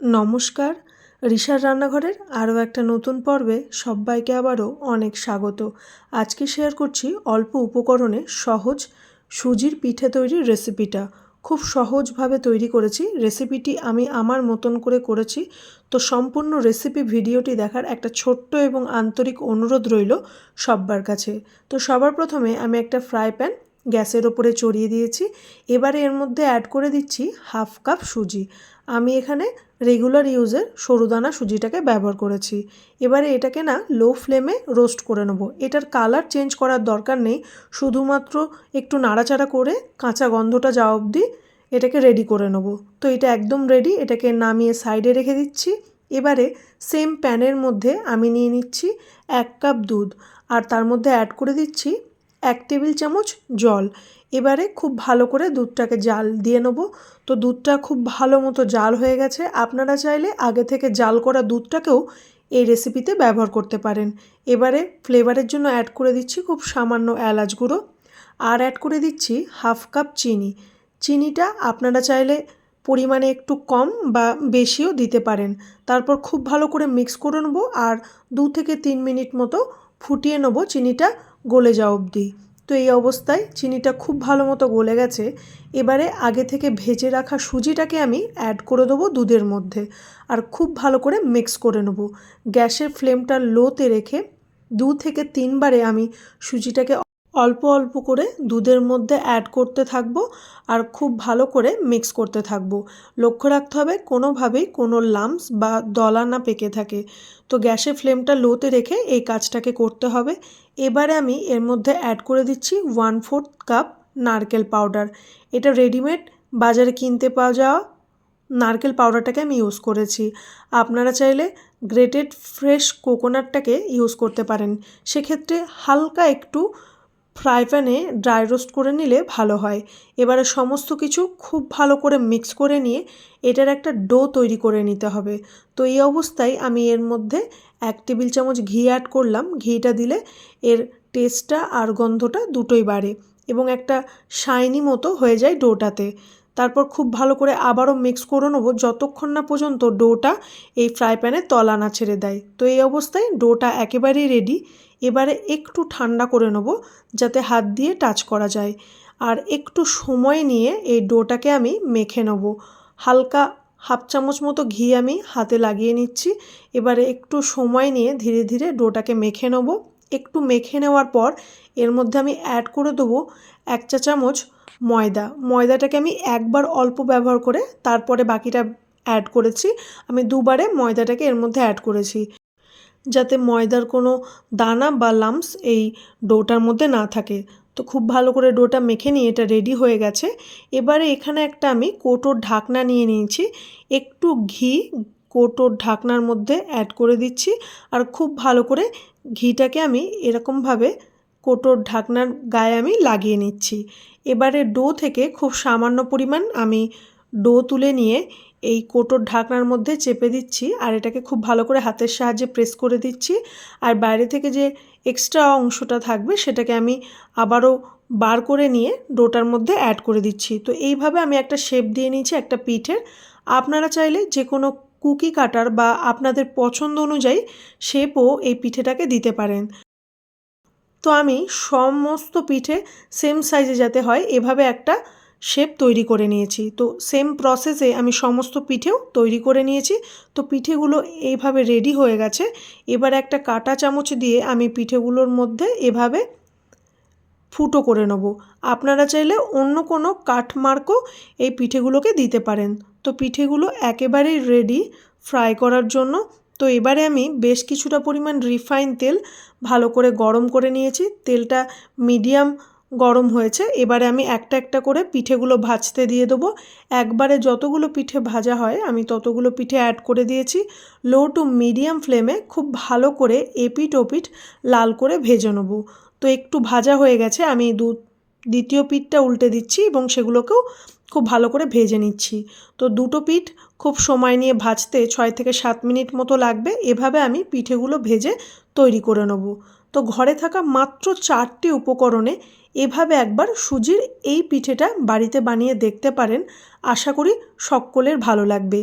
নমস্কার ঋষার রান্নাঘরের আরও একটা নতুন পর্বে সবাইকে আবারও অনেক স্বাগত। আজকে শেয়ার করছি অল্প উপকরণে সহজ সুজির পিঠে তৈরির রেসিপিটা খুব সহজভাবে তৈরি করেছি রেসিপিটি আমি আমার মতন করে করেছি। তো সম্পূর্ণ রেসিপি ভিডিওটি দেখার একটা ছোট্ট এবং আন্তরিক অনুরোধ রইল সব্বার কাছে। তো সবার প্রথমে আমি একটা ফ্রাই প্যান গ্যাসের ওপরে চড়িয়ে দিয়েছি। এবারে এর মধ্যে অ্যাড করে দিচ্ছি হাফ কাপ সুজি। আমি এখানে রেগুলার ইউজের সরুদানা সুজিটাকে ব্যবহার করেছি। এবারে এটাকে না লো ফ্লেমে রোস্ট করে নেব। এটার কালার চেঞ্জ করার দরকার নেই। শুধুমাত্র একটু নাড়াচাড়া করে কাঁচা গন্ধটা যাওয়া অবধি এটাকে রেডি করে নেব। তো এটা একদম রেডি এটাকে নামিয়ে সাইডে রেখে দিচ্ছি। এবারে সেম প্যানের মধ্যে আমি নিয়ে নিচ্ছি এক কাপ দুধ। আর তার মধ্যে অ্যাড করে দিচ্ছি এক টেবিল চামচ জল। এবারে খুব ভালো করে দুধটাকে জাল দিয়ে নেব। তো দুধটা খুব ভালো মতো জাল হয়ে গেছে। আপনারা চাইলে আগে থেকে জাল করা দুধটাকেও এই রেসিপিতে ব্যবহার করতে পারেন। এবারে ফ্লেভারের জন্য অ্যাড করে দিচ্ছি খুব সামান্য এলাচ গুঁড়ো। আর অ্যাড করে দিচ্ছি হাফ কাপ চিনি। চিনিটা আপনারা চাইলে পরিমাণে একটু কম বা বেশিও দিতে পারেন। তারপর খুব ভালো করে মিক্স করে নেব আর দু থেকে তিন মিনিট মতো ফুটিয়ে নেব চিনিটা। গলে যাওয়া অবধি। তো এই অবস্থায় চিনিটা খুব ভালো মতো গলে গেছে। এবারে আগে থেকে ভেজে রাখা সুজিটাকে আমি অ্যাড করে দেবো দুধের মধ্যে আর খুব ভালো করে মিক্স করে নেব। গ্যাসের ফ্লেমটা লোতে রেখে দু থেকে তিনবারে আমি সুজিটাকে অল্প অল্প করে দুধের মধ্যে অ্যাড করতে থাকব আর খুব ভালো করে মিক্স করতে থাকব। লক্ষ্য রাখতে হবে কোনোভাবেই কোনো লামস বা দলা না পেকে থাকে। তো গ্যাসের ফ্লেমটা লোতে রেখে এই কাজটাকে করতে হবে। এবারে আমি এর মধ্যে অ্যাড করে দিচ্ছি ওয়ান ফোর্থ কাপ নারকেল পাউডার এটা রেডিমেড বাজারে কিনতে পাওয়া যাওয়া নারকেল পাউডারটাকে আমি ইউজ করেছি। আপনারা চাইলে গ্রেটেড ফ্রেশ কোকোনাটটাকে ইউজ করতে পারেন। সেক্ষেত্রে হালকা একটু ফ্রাই প্যানে ড্রাই রোস্ট করে নিলে ভালো হয়। এবারে সমস্ত কিছু খুব ভালো করে মিক্স করে নিয়ে এটার একটা ডো তৈরি করে নিতে হবে। তো এই অবস্থায় আমি এর মধ্যে এক টেবিল চামচ ঘি অ্যাড করলাম। ঘিটা দিলে এর টেস্টটা আর গন্ধটা দুটোই বাড়ে এবং একটা শাইনি মতো হয়ে যায় ডোটাতে তারপর খুব ভালো করে আবারও মিক্স করে নেব। যতক্ষণ না পর্যন্ত ডোটা এই ফ্রাই প্যানে তলা না ছেড়ে দেয়। তো এই অবস্থায় ডোটা একেবারেই রেডি এবারে একটু ঠান্ডা করে নেব যাতে হাত দিয়ে টাচ করা যায়। আর একটু সময় নিয়ে এই ডোটাকে আমি মেখে নেব। হালকা হাফ চামচ মতো ঘি আমি হাতে লাগিয়ে নিচ্ছি। এবারে একটু সময় নিয়ে ধীরে ধীরে ডোটাকে মেখে নেব। একটু মেখে নেওয়ার পর এর মধ্যে আমি অ্যাড করে দেবো এক চা চামচ ময়দা। ময়দাটাকে আমি একবার অল্প ব্যবহার করে তারপরে বাকিটা অ্যাড করেছি। আমি দুবারে ময়দাটাকে এর মধ্যে অ্যাড করেছি। যাতে ময়দার কোনো দানা বা লামস এই ডোটার মধ্যে না থাকে। তো খুব ভালো করে ডোটা মেখে নিয়ে এটা রেডি হয়ে গেছে। এবারে এখানে একটা আমি কোটোর ঢাকনা নিয়ে নিয়েছি। একটু ঘি কোটোর ঢাকনার মধ্যে অ্যাড করে দিচ্ছি। আর খুব ভালো করে ঘিটাকে আমি এরকমভাবে কোটোর ঢাকনার গায়ে আমি লাগিয়ে নিচ্ছি। এবারে ডো থেকে খুব সামান্য পরিমাণ আমি ডো তুলে নিয়ে এই কোটোর ঢাকনার মধ্যে চেপে দিচ্ছি আর এটাকে খুব ভালো করে হাতের সাহায্যে প্রেস করে দিচ্ছি। আর বাইরে থেকে যে এক্সট্রা অংশটা থাকবে সেটাকে আমি আবারও বার করে নিয়ে ডোটার মধ্যে অ্যাড করে দিচ্ছি। তো এইভাবে আমি একটা শেপ দিয়ে নিয়েছি একটা পিঠের। আপনারা চাইলে যে কোনো কুকি কাটার বা আপনাদের পছন্দ অনুযায়ী শেপও এই পিঠেটাকে দিতে পারেন। তো আমি সমস্ত পিঠে সেম সাইজে যাতে হয়, এভাবে একটা শেপ তৈরি করে নিয়েছি। তো সেম প্রসেসে আমি সমস্ত পিঠেও তৈরি করে নিয়েছি। তো পিঠেগুলো এইভাবে রেডি হয়ে গেছে। এবার একটা কাটা চামচ দিয়ে আমি পিঠেগুলোর মধ্যে এভাবে ফুটো করে নেব। আপনারা চাইলে অন্য কোনো কাঠমার্কও এই পিঠেগুলোকে দিতে পারেন। তো পিঠেগুলো একেবারেই রেডি ফ্রাই করার জন্য। তো এবারে আমি বেশ কিছুটা পরিমাণ রিফাইন তেল ভালো করে গরম করে নিয়েছি। তেলটা মিডিয়াম গরম হয়েছে। এবারে আমি একটা একটা করে পিঠেগুলো ভাজতে দিয়ে দেবো। একবারে যতগুলো পিঠে ভাজা হয়, আমি ততগুলো পিঠে অ্যাড করে দিয়েছি। লো টু মিডিয়াম ফ্লেমে খুব ভালো করে এপিট ওপিট লাল করে ভেজে নেব। তো একটু ভাজা হয়ে গেছে, আমি দু, দ্বিতীয় পিঠটা উল্টে দিচ্ছি এবং সেগুলোকেও খুব ভালো করে ভেজে নিচ্ছি। তো দুটো পিঠ খুব সময় নিয়ে ভাজতে ছয় থেকে সাত মিনিট মতো লাগবে। এভাবে আমি পিঠেগুলো ভেজে তৈরি করে নেব। তো ঘরে থাকা মাত্র চারটি উপকরণে এভাবে একবার সুজির এই পিঠেটা বাড়িতে বানিয়ে দেখতে পারেন। আশা করি সকলের ভালো লাগবে।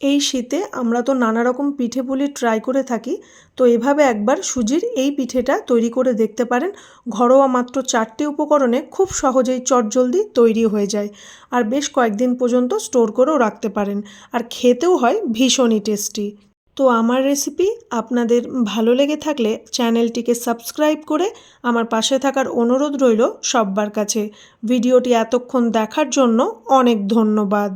এই শীতে আমরা তো নানা রকম পিঠে পুলি ট্রাই করে থাকি, তো এভাবে একবার সুজির এই পিঠেটা তৈরি করে দেখতে পারেন। ঘরোয়া মাত্র চারটি উপকরণে খুব সহজেই চটজলদি তৈরি হয়ে যায়। আর বেশ কয়েকদিন পর্যন্ত স্টোর করেও রাখতে পারেন। আর খেতেও হয় ভীষণই টেস্টি তো আমার রেসিপি আপনাদের ভালো লেগে থাকলে চ্যানেলটিকে সাবস্ক্রাইব করে আমার পাশে থাকার অনুরোধ রইল সব্বার কাছে। ভিডিওটি এতক্ষণ দেখার জন্য অনেক ধন্যবাদ।